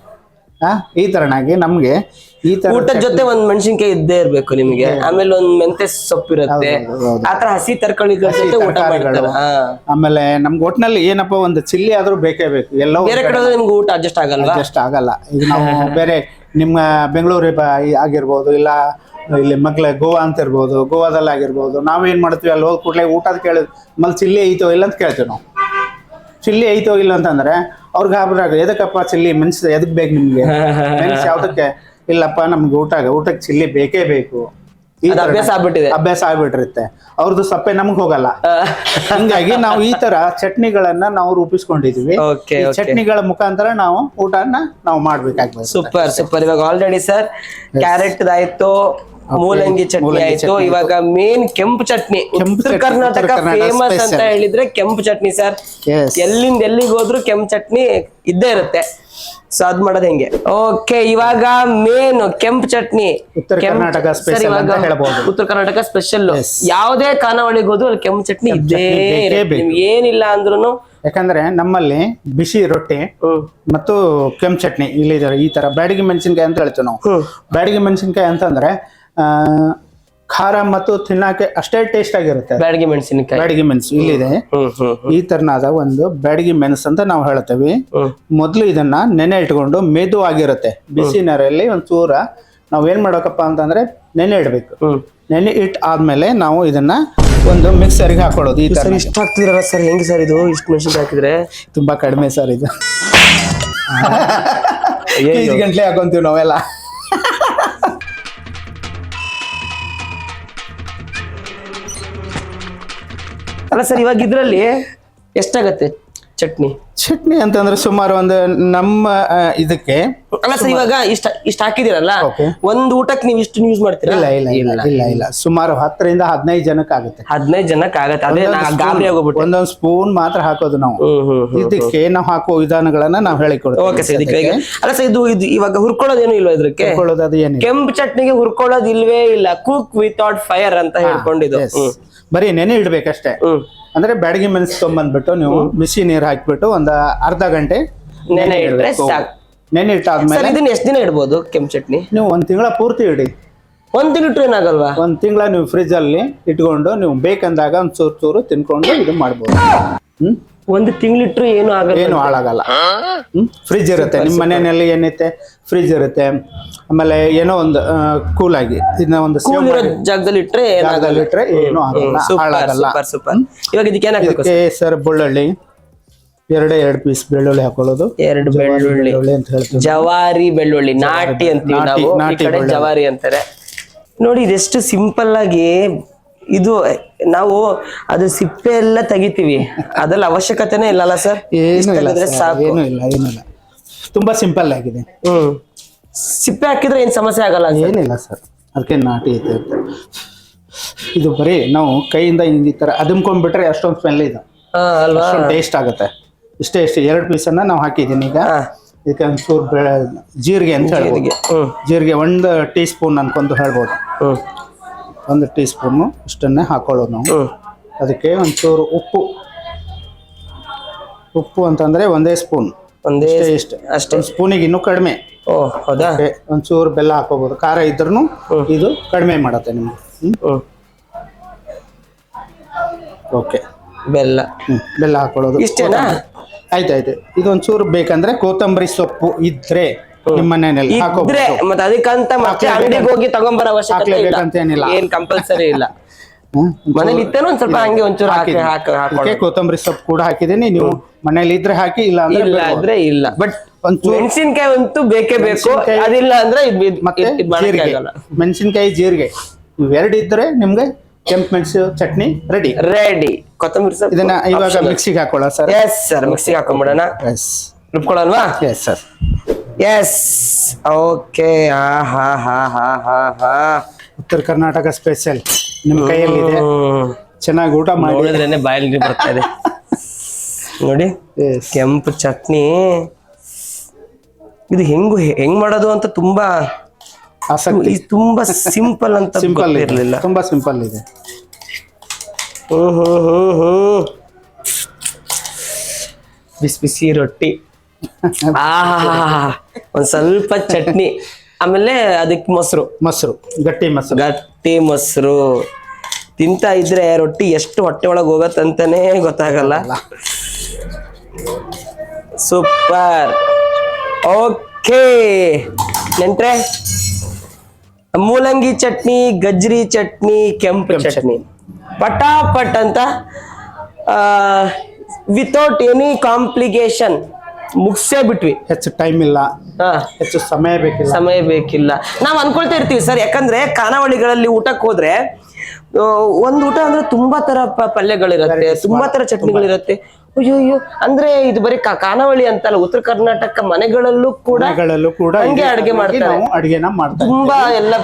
ಹಾ ಈ ತರನಾಗಿ ನಮ್ಗೆ ಈ ತರ ಊಟದ ಜೊತೆ ಒಂದ್ ಮೆಣಸಿನ್ಕಾಯಿ ಇದ್ದೇ ಇರ್ಬೇಕು ನಿಮಗೆ. ಆಮೇಲೆ ಒಂದ್ ಮೆಂತೆ ಸೊಪ್ಪು ಇರುತ್ತೆ. ಹೌದು, ಹೌದು. ಆತರ ಹಸಿ ತರಕಾರಿಗಳ ಜೊತೆ ಊಟ. ಮಾಡ್ತಾರೆ. ಆಮೇಲೆ ನಮ್ಗೆ ಒಟ್ನಲ್ಲಿ ಏನಪ್ಪ ಒಂದು ಚಿಲ್ಲಿ ಆದ್ರೂ ಬೇಕೇ ಬೇಕು. ಎಲ್ಲ ಬೇರೆ ಕಡೆ ನಿಮ್ಗೆ ಊಟ ಅಡ್ಜಸ್ಟ್ ಆಗಲ್ಲ ಅಡ್ಜಸ್ಟ್ ಆಗಲ್ಲ. ಈಗ ನಾವು ಬೇರೆ ನಿಮ್ಮ ಬೆಂಗಳೂರು ಆಗಿರ್ಬೋದು ಇಲ್ಲ ಇಲ್ಲಿ ಮಕ್ಳ ಗೋವಾ ಅಂತ ಇರ್ಬೋದು ಗೋವಾದಲ್ಲಿ ಆಗಿರ್ಬೋದು ನಾವೇನ್ ಮಾಡ್ತೀವಿ ಅಲ್ಲಿ ಹೋಗಿ ಕೂಡಲೇ ಊಟದ ಕೇಳಿದ್ ಮಲ್ ಚಿಲ್ಲಿ ಐತೋ ಇಲ್ಲ ಅಂತ ಕೇಳ್ತೀವಿ ನಾವು. ಚಿಲ್ಲಿ ಐತೋ ಇಲ್ಲ ಅಂತಂದ್ರೆ ಅವ್ರಿಗೆ ಗಾಬರಾಗ ಎದಕ್ಕಪ್ಪ ಚಿಲ್ಲಿ ಮೆಣಸು ಎದಕ್ ಬೇಕು ನಿಮ್ಗೆ? ಮೆಣಸು ಯಾವ್ದಕ್ಕೆ? ಇಲ್ಲಪ್ಪ ನಮ್ಗೆ ಊಟ ಊಟಕ್ಕೆ ಚಿಲ್ಲಿ ಬೇಕೇ ಬೇಕು. ಈ ಅದು ಅಭ್ಯಾಸ ಆಗ್ಬಿಟ್ಟಿದೆ. ಅಭ್ಯಾಸ ಆಗ್ಬಿಟ್ಟಿರುತ್ತೆ. ಅವ್ರದ್ದು ಸಪ್ಪೆ ನಮ್ಗೆ ಹೋಗಲ್ಲ. ಹಂಗಾಗಿ ಹಿಂಗಾಗಿ ನಾವು ಈ ತರ ಚಟ್ನಿಗಳನ್ನ ನಾವು ರೂಪಿಸ್ಕೊಂಡಿದೀವಿ. Okay, ಈ okay. ಚಟ್ನಿಗಳ ಮುಖಾಂತರ ನಾವು ಊಟನ ನಾವು ಮಾಡ್ಬೇಕಾಗ್ತದೆ ಸೂಪರ್ ಸೂಪರ್. ಇವಾಗ ಆಲ್ರೆಡಿ ಸರ್ ಕ್ಯಾರೆಟ್ ಆಯ್ತು ಮೂಲಂಗಿ ಚಟ್ನಿ ಆಯ್ತು. ಇವಾಗ ಮೇನ್ ಕೆಂಪು ಚಟ್ನಿ. ಉತ್ತರ ಕರ್ನಾಟಕ ಫೇಮಸ್ ಅಂತ ಹೇಳಿದ್ರೆ ಕೆಂಪು ಚಟ್ನಿ ಸರ್. ಎಲ್ಲಿಂದ ಎಲ್ಲಿಗೆ ಹೋದ್ರು ಕೆಂಪು ಚಟ್ನಿ ಇದ್ದೇ ಇರುತ್ತೆ. ಸೊ ಅದ್ ಮಾಡೋದ್ ಹೆಂಗೆ? ಓಕೆ ಇವಾಗ ಮೇನ್ ಕೆಂಪು ಚಟ್ನಿ. ಉತ್ತರ ಕರ್ನಾಟಕ ಸ್ಪೆಷಲ್. ಉತ್ತರ ಕರ್ನಾಟಕ ಸ್ಪೆಷಲ್ ಯಾವ್ದೇ ಖಾನಾವಳಿಗೆ ಹೋದ್ರು ಅಲ್ಲಿ ಕೆಂಪು ಚಟ್ನಿ ಇದ್ದೇ ಏನಿಲ್ಲ ಅಂದ್ರೂ ಯಾಕಂದ್ರೆ ನಮ್ಮಲ್ಲಿ ಬಿಸಿ ರೊಟ್ಟಿ ಮತ್ತು ಕೆಂಪು ಚಟ್ನಿ ಇಲ್ಲಿ ಈ ತರ ಬ್ಯಾಡಗಿ ಮೆಣಸಿನ್ಕಾಯಿ ಅಂತ ಹೇಳ್ತೀವಿ ನಾವು. ಬ್ಯಾಡಗಿ ಮೆಣಸಿನ್ಕಾಯಿ ಅಂತಂದ್ರೆ ಖಾರ ಮತ್ತು ತಿನ್ನಕ್ಕೆ ಅಷ್ಟೇ ಟೇಸ್ಟ್ ಆಗಿರುತ್ತೆ. ಬ್ಯಾಡಗಿ ಮೆಣಸಿನಕಾಯಿ. ಬ್ಯಾಡಗಿ ಮೆಣಸು ಇಲ್ಲಿದೆ. ಈ ತರನಾದ ಒಂದು ಬ್ಯಾಡಗಿ ಮೆಣಸು ಅಂತ ನಾವು ಹೇಳ್ತೇವೆ. ಮೊದಲು ಇದನ್ನ ನೆನೆ ಇಟ್ಕೊಂಡು ಮೆದು ಆಗಿರುತ್ತೆ. ಬಿಸಿ ನೀರಲ್ಲಿ ಒಂದು ಚೂರ ನಾವು ಏನ್ ಮಾಡ್ಬೇಕಪ್ಪ ಅಂತಂದ್ರೆ ನೆನೆ ಇಡಬೇಕು. ನೆನೆ ಇಟ್ ಆದ್ಮೇಲೆ ನಾವು ಇದನ್ನ ಒಂದು ಮಿಕ್ಸರ್ಗೆ ಹಾಕೊಳ್ಳೋದು ಈ ತರ ಇಷ್ಟ ಹಾಕ್ತಿದ್ರಲ್ಲ ಸರ್? ಹೆಂಗ್ ಸರ್ ಇದು? ಇಷ್ಟು ಮೆಣಸಿನ ಹಾಕಿದ್ರೆ? ತುಂಬಾ ಕಡಿಮೆ ಸರ್ ಇದು. ಐದು ಗಂಟೆ ಹಾಕೊಂತೀವಿ ನಾವೆಲ್ಲ. ಅಲ್ಲ ಸರ್ ಇವಾಗ ಇದ್ರಲ್ಲಿ ಎಷ್ಟಾಗತ್ತೆ ಚಟ್ನಿ? ಚಟ್ನಿ ಅಂತಂದ್ರೆ ಸುಮಾರು ಒಂದು ನಮ್ಮ ಇದಕ್ಕೆ ಅಲ್ಲ ಸರ್ ಇವಾಗ ಇಷ್ಟ ಇಷ್ಟ ಹಾಕಿದಿರಲ್ಲ ಒಂದು ಊಟಕ್ಕೆ ನೀವು ಇಷ್ಟು ಯೂಸ್ ಮಾಡ್ತೀರಾ? ಇಲ್ಲ ಇಲ್ಲ ಇಲ್ಲ ಇಲ್ಲ. ಇಲ್ಲ ಸುಮಾರು ಹತ್ತರಿಂದ ಹದಿನೈದು ಜನಕ್ಕೆ ಆಗುತ್ತೆ. ಹದಿನೈದು ಜನಕ್ಕೆ ಆಗುತ್ತೆ. ಅದೇ ಗಾಬರಿ ಆಗೋಗ್ಬಿಟ್ಟೆ. ಒಂದೊಂದು ಸ್ಪೂನ್ ಮಾತ್ರ ಹಾಕೋದು ನಾವು. ಇದಕ್ಕೆ ನಾವು ಹಾಕುವ ವಿಧಾನಗಳನ್ನ ನಾವು ಹೇಳಿಕೊಡ್ತೀವಿ ಓಕೆ ಸರ್ ಇದಕ್ಕೆ ಅಲ್ಲ ಸರ್ ಇದು ಇದು ಇವಾಗ ಹುರ್ಕೊಳ್ಳೋದೇನು ಇಲ್ವಾ ಇದಕ್ಕೆ ಹುರ್ಕೊಳ್ಳೋದು ಅದು ಏನು ಕೆಂಪು ಚಟ್ನಿಗೆ ಹುರ್ಕೊಳ್ಳೋದು ಇಲ್ವೇ ಇಲ್ಲ. ಕುಕ್ ವಿತೌಟ್ ಫೈರ್ ಅಂತ ಹೇಳ್ಕೊಂಡಿದ್ದು. ಬರೀ ನೆನೆ ಇಡ್ಬೇಕಷ್ಟೇ. ಅಂದ್ರೆ ಬ್ಯಾಡಗಿ ಮೆಣಸು ತೊಗೊಂಬಂದ್ಬಿಟ್ಟು ನೀವು ಬಿಸಿ ನೀರು ಹಾಕ್ಬಿಟ್ಟು ಒಂದು ಅರ್ಧ ಗಂಟೆ ನೆನೆ ಇಟ್ರೆ. ಸಾಕು ನೆನೆ ಇಟ್ಟಾದ್ಮೇಲೆ ಇದನ್ನ ಎಷ್ಟು ದಿನ ಇಡ್ಬೋದು ಕೆಂಪು ಚಟ್ನಿ? ನೀವು ಒಂದ್ ತಿಂಗಳ ಪೂರ್ತಿ ಇಡಿ. ಒಂದ್ ತಿಂಗಳು ಏನಾಗಲ್ವಾ? ಒಂದ್ ತಿಂಗಳ ನೀವು ಫ್ರಿಜ್ ಅಲ್ಲಿ ಇಟ್ಕೊಂಡು ನೀವು ಬೇಕಂದಾಗ ಒಂದ್ ಚೂರು ಚೂರು ತಿನ್ಕೊಂಡು ಇದು ಮಾಡ್ಬೋದು. ಹ್ಮ್? ಒಂದು ತಿಂಗಳಿಟ್ರು ಏನು ಆಗಲ್ಲ. ಏನು ಹಾಳಾಗಲ್ಲ. ಹ್ಮ್? ಫ್ರಿಜ್ ಇರುತ್ತೆ. ನಿಮ್ಮ ಮನೆಯಲ್ಲಿ ಏನೈತೆ? ಫ್ರಿಜ್ ಇರುತ್ತೆ. ಆಮೇಲೆ ಏನೋ ಒಂದು ಕೂಲ್ ಆಗಿ ಇದನ್ನ ಒಂದು ಸೇವ್ ಕೂಲ್ ಇರೋ ಜಾಗದಲ್ಲಿ ಇಟ್ರೆ ಜಾಗದಲ್ಲಿ ಇಟ್ರೆ ಏನು ಆಗಲ್ಲ ಸೂಪರ್ ಹಾಳಾಗಲ್ಲ. ಸೂಪರ್ ಸೂಪರ್ ಇವಾಗ ಇದಕ್ಕೆ ಏನಾಗಬೇಕು ಸರ್ ಬೆಳ್ಳುಳ್ಳಿ. ಎರಡೇ ಎರಡು ಪೀಸ್ ಬೆಳ್ಳುಳ್ಳಿ ಹಾಕೊಳ್ಳೋದು. ಎರಡು ಬೆಳ್ಳುಳ್ಳಿ. ಬೆಳ್ಳುಳ್ಳಿ ಅಂತ ಹೇಳ್ತೀವಿ ಜವಾರಿ ಬೆಳ್ಳುಳ್ಳಿ ನಾಟಿ ಅಂತೀವಿ ನಾಟಿ- ನಾವು. ಈ ನಾಟಿ ಕಡೆ ಬೆಳ್ಳುಳ್ಳಿ. ಜವಾರಿ ಅಂತಾರೆ. ನೋಡಿ ಇದೆಷ್ಟು ಸಿಂಪಲ್ ಆಗಿ ಇದು ನಾವು ಅದು ಸಿಪ್ಪೆ ಎಲ್ಲ ತೆಗಿತೀವಿ. ಅದ್ರಲ್ಲಿ ಅವಶ್ಯಕತೆನೇ ಇಲ್ಲಲ್ಲ ಸರ್ ಏನು ಇಲ್ಲ ತೆಗೆದ್ರೆ sir, ಸಾಕು. ಏನು ಇಲ್ಲ ತುಂಬಾ ಸಿಂಪಲ್ ಆಗಿದೆ. ಹ್ಮ್. ಸಿಪ್ಪೆ ಹಾಕಿದ್ರೆ ಏನ್ ಸಮಸ್ಯೆ ಆಗಲ್ಲ ಏನಿಲ್ಲ ಸರ್ ಅದಕ್ಕೆ ನಾಟಿ ಐತೆ ಅಂತ ಇದು ಬರೀ ನಾವು ಕೈಯಿಂದ ಹಿಂಗ್ ಈ ಥರ ಅದುಮ್ಕೊಂಡ್ಬಿಟ್ರೆ ಅಷ್ಟೊಂದು ಸ್ಮೆಲ್ ಇದೆ. ಹಾ ಅಲ್ವಾ? ಅಷ್ಟೊಂದು ಟೇಸ್ಟ್ ಆಗುತ್ತೆ. ಇಷ್ಟೇ ಇಷ್ಟೇ ಎರಡು ಪೀಸನ್ನು ನಾವು ಹಾಕಿದ್ದೀನಿ ಈಗ. ಇದಕ್ಕೆ ಒಂಚೂರು ಜೀರಿಗೆ ಅಂತ ಹೇಳ್ಬೋದು. ಜೀರಿಗೆ ಒಂದು ಟೀ ಸ್ಪೂನ್ ಅನ್ಕೊಂಡು ಹೇಳ್ಬೋದು ಒಂದು ಟೀ ಸ್ಪೂನು ಇಷ್ಟನ್ನೇ ಹಾಕೊಳ್ಳೋದು ನಾವು. ಅದಕ್ಕೆ ಒಂಚೂರು ಉಪ್ಪು. ಉಪ್ಪು ಅಂತಂದರೆ ಒಂದೇ ಸ್ಪೂನ್ ಒಂದೇ ಇಷ್ಟೇ ಅಷ್ಟೊಂದು ಅಷ್ಟೇ. ಸ್ಪೂನಿಗೆ ಇನ್ನೂ ಕಡಿಮೆ. ಓ ಹೌದಾ? ಒಂಚೂರು ಬೆಲ್ಲ ಹಾಕೋಬಹುದು ಖಾರ ಇದ್ರೂ ಇದು ಕಡಿಮೆ ಮಾಡುತ್ತೆ ನಿಮಗೆ. ಓಕೆ. ಬೆಲ್ಲ. ಬೆಲ್ಲ ಹಾಕೊಳ್ಳೋದು. ಇಷ್ಟೇನಾ? ಆಯ್ತು ಇದೊಂಚೂರು ಬೇಕಂದ್ರೆ ಕೊತ್ತಂಬರಿ ಸೊಪ್ಪು ಇದ್ರೆ ನಿಮ್ಮ ಮನೆಯಲ್ಲಿ ಇದ್ರೆ ಮತ್ತೆ ಅದಕ್ಕಂತ ಮತ್ತೆ ಅಂಗಡಿಗೆ ಹೋಗಿ ತಗೊಂಬರ ಅವಶ್ಯಕತೆ ಹಾಕ್ಲೇಬೇಕಂತ ಏನಿಲ್ಲ. ಇಲ್ಲ ಏನ್ ಕಂಪಲ್ಸರಿ ಇಲ್ಲ. ಮನೇಲಿ ಇತ್ತೇನೋ ಒಂದ್ ಸ್ವಲ್ಪ ಹಂಗೆ ಒಂಚೂರು ಹಾಕಿ ಹಾಕಿ ಹಾಕೊಳ್ಳಿ ಕೊತ್ತಂಬರಿ ಸೊಪ್ಪು ಕೂಡ ಹಾಕಿದೀನಿ ನೀವು ಮನೇಲಿ ಇದ್ರೆ ಹಾಕಿ ಇಲ್ಲ ಅಂದ್ರೆ ಇಲ್ಲ ಬಿಡ್ಬೋದು. ಆದ್ರೆ ಇಲ್ಲ. ಬಟ್ ಒಂಚೂರು ಮೆಣಸಿನ್ಕಾಯಿ ಅಂತೂ ಬೇಕೇ ಬೇಕು. ಮೆಣ್ಸಿನ್ಕಾಯಿ ಅದಿಲ್ಲ ಅಂದ್ರೆ ಇದ್ ಇದ್- ಮತ್ತೆ ಇದ್- ಇದ್ ಮಾಡಕ್ಕೆ ಜೀರಿಗೆ. ಆಗಲ್ಲ. ಮೆಣಸಿನ್ಕಾಯಿ ಜೀರಿಗೆ. ಇವೆರಡು ಇದ್ರೆ ನಿಮ್ಗೆ ಕೆಂಪು ಮೆಣಸು ಚಟ್ನಿ ರೆಡಿ ರೆಡಿ ಕೊತ್ತಂಬರಿ ಸೊಪ್ಪು. ಇದನ್ನ ಇವಾಗ ಮಿಕ್ಸಿಗೆ ಹಾಕೊಳ್ಳ ಸರ್. ಎಸ್ ಸರ್ ಮಿಕ್ಸಿಗೆ ಹಾಕೊಂಡ್ಬಿಡೋಣ ಎಸ್ ರುಬ್ಕೊಳ್ಳಲ್ವಾ? ಎಸ್ ಸರ್ ಎಸ್ ಓಕೆ ಹಾ ಹಾ ಹಾ ಹಾ ಹಾ ಹಾ. ಉತ್ತರ ಕರ್ನಾಟಕ ಸ್ಪೆಷಲ್ ನಿಮ್ಮ ಕೈಯಲ್ಲಿದೆ. ಹ್ಮ್. ಚೆನ್ನಾಗಿ ಊಟ ಮಾಡಿ. ನೋಡಿದ್ರೇನೆ ಬಾಯಲ್ಲಿ ನೀರ್ ಬರ್ತಾ ಇದೆ. ನೋಡಿ ಎಸ್ ಕೆಂಪು ಚಟ್ನಿ. ಇದು ಹೆಂಗು ಹೆಂಗ್ ಮಾಡೋದು ಅಂತ ತುಂಬಾ ಆಸಕ್ತಿ. ಇದು ತುಂಬಾ ಸಿಂಪಲ್ ಅಂತ ಸಿಂಪಲ್ ಇರಲಿಲ್ಲ ತುಂಬಾ ಸಿಂಪಲ್ ಇದೆ. ಹ್ಮ್ ಹ್ಮ್ ಹ್ಮ್ ಹ್ಮ್. ಬಿಸಿ ಬಿಸಿ ರೊಟ್ಟಿ. ಆಹಾ ಒಂದ್ ಸ್ವಲ್ಪ ಚಟ್ನಿ. ಆಮೇಲೆ ಅದಕ್ಕೆ ಮೊಸರು. ಮೊಸರು. ಗಟ್ಟಿ ಮೊಸರು. ಗಟ್ಟಿ ಮೊಸರು. ತಿಂತ ಇದ್ರೆ ರೊಟ್ಟಿ ಎಷ್ಟು ಹೊಟ್ಟೆ ಒಳಗೆ ಹೋಗತ್ತಂತಾನೆ ಗೊತ್ತಾಗಲ್ಲ. ಸೂಪರ್. ಓಕೆ. ನೆಂಟ್ರೆ ಮೂಲಂಗಿ ಚಟ್ನಿ ಗಜ್ರಿ ಚಟ್ನಿ ಕೆಂಪು ಚಟ್ನಿ. ಪಟಾಪಟ್ ಅಂತ ವಿತೌಟ್ ಎನಿ ಕಾಂಪ್ಲಿಕೇಶನ್ ಮುಗಿಸೇ ಬಿಟ್ವಿ. ಹೆಚ್ಚು ಟೈಮ್ ಇಲ್ಲ. ಹಾ. ಹೆಚ್ಚು ಸಮಯ ಬೇಕಿಲ್ಲ. ಸಮಯ ಬೇಕಿಲ್ಲ. ನಾವು ಅನ್ಕೊಳ್ತಾ ಇರ್ತೀವಿ ಸರ್ ಯಾಕಂದ್ರೆ ಖಾನಾವಳಿಗಳಲ್ಲಿ ಊಟಕ್ಕೆ ಹೋದ್ರೆ ಒಂದು ಊಟ ಅಂದ್ರೆ ತುಂಬಾ ತರ ಪಲ್ಯಗಳಿರತ್ತೆ ತುಂಬಾ ತರ ಚಟ್ನಿಗಳಿರತ್ತೆ. ಅಯ್ಯೋ ಅಯ್ಯೋ ಅಂದ್ರೆ ಇದು ಬರೀ ಖಾನಾವಳಿ ಅಂತಲ್ಲ ಉತ್ತರ ಕರ್ನಾಟಕ ಮನೆಗಳಲ್ಲೂ ಕೂಡ ಕೂಡ ಹಂಗೆ ಅಡಿಗೆ ಮಾಡ್ತಾರೆ. ನಾವು ಅಡಿಗೆನ ಮಾಡ್ತಾ ತುಂಬಾ ಎಲ್ಲ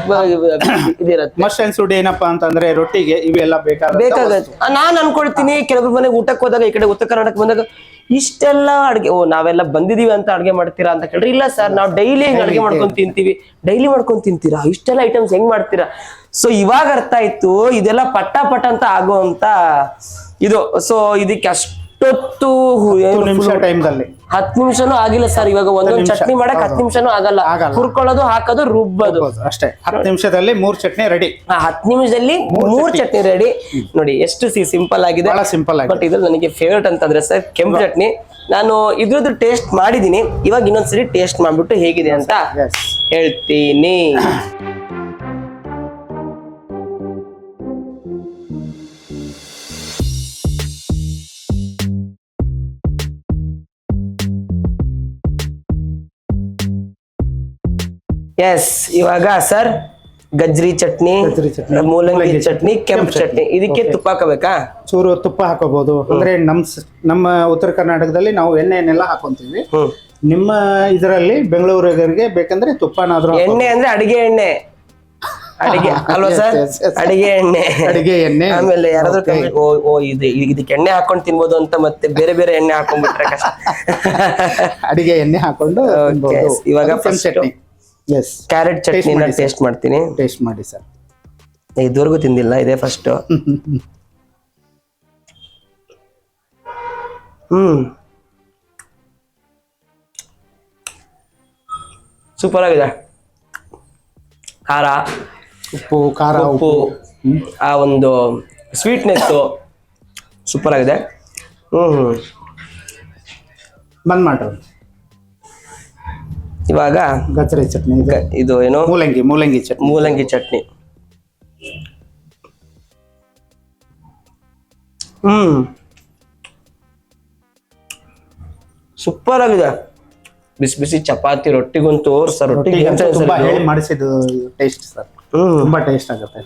ಇದಿರತ್ತೆ. ಮಶನ್ ಸುಡಿ ಏನಪ್ಪಾ ಅಂತಂದ್ರೆ ರೊಟ್ಟಿಗೆ ಇವೆಲ್ಲ ಬೇಕಾಗುತ್ತೆ ಬೇಕಾಗತ್ತೆ ಆ, ನಾನ್ ಅನ್ಕೊಳ್ತೀನಿ ಕೆಲವ್ರ ಮನೆಗೆ ಊಟಕ್ಕೆ ಹೋದಾಗ ಈ ಕಡೆ ಉತ್ತರ ಕರ್ನಾಟಕ ಬಂದಾಗ ಇಷ್ಟೆಲ್ಲ ಅಡ್ಗೆ ಓ ನಾವೆಲ್ಲ ಬಂದಿದೀವಿ ಅಂತ ಅಡ್ಗೆ ಮಾಡ್ತೀರಾ ಅಂತ ಕೇಳ್ರಿ. ಇಲ್ಲ ಸರ್ ನಾವು ಡೈಲಿ ಹೆಂಗ್ ಅಡ್ಗೆ ಮಾಡ್ಕೊಂಡ್ ತಿಂತೀವಿ. ಡೈಲಿ ಮಾಡ್ಕೊಂಡ್ ತಿಂತೀರಾ? ಇಷ್ಟೆಲ್ಲ ಐಟಮ್ಸ್ ಹೆಂಗ್ ಮಾಡ್ತೀರಾ? ಸೊ ಇವಾಗ ಅರ್ಥ ಆಯ್ತು ಇದೆಲ್ಲ ಪಟ್ಟ ಪಟ ಅಂತ ಆಗೋ ಅಂತ ಇದು. ಸೊ ಇದಕ್ಕೆ ಅಷ್ಟೊತ್ತು ನಿಮಿಷ ಟೈಮ್ದಲ್ಲಿ ಹತ್ತು ನಿಮಿಷನೂ ಆಗಿಲ್ಲ ಸರ್ ಇವಾಗ ಒಂದೊಂದು ಚಟ್ನಿ ಮಾಡಕ್ ಹತ್ತು ನಿಮಿಷನೂ ಆಗಲ್ಲ. ಹುರ್ಕೊಳ್ಳೋದು ಹಾಕೋದು ರುಬ್ಬೋದು. ಅಷ್ಟೇ. ಹತ್ತು ನಿಮಿಷದಲ್ಲಿ ಮೂರ್ ಚಟ್ನಿ ರೆಡಿ ಆ ಹತ್ತು ನಿಮಿಷದಲ್ಲಿ ಮೂರ್ ಚಟ್ನಿ. ರೆಡಿ ನೋಡಿ ಎಷ್ಟು ಸಿ ಸಿಂಪಲ್ ಆಗಿದೆ. ಸಿಂಪಲ್ ಆಗಿ ಬಟ್ ಇದ್ರ ನನಗೆ ಫೇವ್ರೇಟ್ ಅಂತಂದ್ರೆ ಸರ್ ಕೆಂಪು ಚಟ್ನಿ. ನಾನು ಇದ್ರದ್ದು ಟೇಸ್ಟ್ ಮಾಡಿದೀನಿ. ಇವಾಗ ಇನ್ನೊಂದ್ಸರಿ ಟೇಸ್ಟ್ ಮಾಡ್ಬಿಟ್ಟು ಹೇಗಿದೆ ಅಂತ ಹೇಳ್ತೀನಿ. ಎಸ್ ಇವಾಗ ಸರ್ ಗಜ್ರಿ ಚಟ್ನಿ ಗಜ್ರಿ ಚಟ್ನಿ, ಮೂಲಂಗಿ ಮೂಲಂಗಿ ಚಟ್ನಿ ಕೆಂಪು ಚಟ್ನಿ. ಇದಕ್ಕೆ ತುಪ್ಪ ಹಾಕಬೇಕಾ? ಚೂರು ತುಪ್ಪ ಹಾಕೋಬಹುದು ಅಂದ್ರೆ ನಮ್ ಸ- ನಮ್ಮ ಉತ್ತರ ಕರ್ನಾಟಕದಲ್ಲಿ ನಾವು ಎಣ್ಣೆಯನ್ನೆಲ್ಲ ಹಾಕೊಂತೀವಿ. ಹ್ಮ್. ನಿಮ್ಮ ಇದರಲ್ಲಿ ಬೆಂಗಳೂರಿಗರಿಗೆ ಬೇಕಂದ್ರೆ ತುಪ್ಪನಾದ್ರೂ ಹಾಕೋ- ಎಣ್ಣೆ ಅಂದ್ರೆ ಅಡಿಗೆ ಎಣ್ಣೆ. ಅಡಿಗೆ ಅಲ್ವಾ Yes, ಸರ್ yes, yes. ಅಡಿಗೆ ಎಣ್ಣೆ. ಅಡಿಗೆ ಎಣ್ಣೆ. ಆಮೇಲೆ ಯಾರಾದ್ರೂ Okay. ಕಮ್ಮಿ- ಓ ಓ ಇದು ಇದಕ್ಕೆ ಎಣ್ಣೆ ಹಾಕೊಂಡು ತಿನ್ಬೋದು ಅಂತ ಮತ್ತೆ ಬೇರೆ ಬೇರೆ ಎಣ್ಣೆ ಹಾಕೊಂಡ್ಬಿಟ್ರೆ ಕಷ್ಟ. ಅಡಿಗೆ ಎಣ್ಣೆ ಹಾಕೊಂಡು Okay, ತಿನ್ಬೋದು. ಇವಾಗ ಅದು ಕೆಂಪು first- ಚಟ್ನಿ. ಕ್ಯಾರೆಟ್ ಚಟ್ನಿನ ಟೇಸ್ಟ್ ಮಾಡ್ತೀನಿ. ಟೇಸ್ಟ್ ಮಾಡಿ ಸರ್ ಇದುವರೆಗೂ ತಿಂದಿಲ್ಲ ಇದೇ ಫಸ್ಟ್ ಹ್ಮ್. ಸೂಪರ್ ಆಗಿದೆ. ಖಾರ ಉಪ್ಪು ಖಾರ ಉಪ್ಪು ಆ ಒಂದು ಸ್ವೀಟ್ನೆಸ್ ಸೂಪರ್ ಆಗಿದೆ. ಹ್ಮ್. ಬಂದ್ ಮಾಡ್ರಿ. ಇವಾಗ ಗಜ್ರಿ ಚಟ್ನಿ ಇದೆ. ಏನು? ಮೂಲಂಗಿ ಮೂಲಂಗಿ ಚಟ್ನಿ. ಮೂಲಂಗಿ ಚಟ್ನಿ. ಹ್ಮ್. ಸೂಪರ್ ಆಗಿದೆ. ಬಿಸಿ ಬಿಸಿ ಚಪಾತಿ ರೊಟ್ಟಿಗಂತೂ ಸರ್ ರೊಟ್ಟಿಗೆ ತುಂಬಾ ಹೇಳಿ ಮಾಡಿಸಿದ್ದು ಟೇಸ್ಟ್ ಸರ್ ಹ್ಮ್. ತುಂಬಾ ಟೇಸ್ಟ್ ಆಗುತ್ತೆ.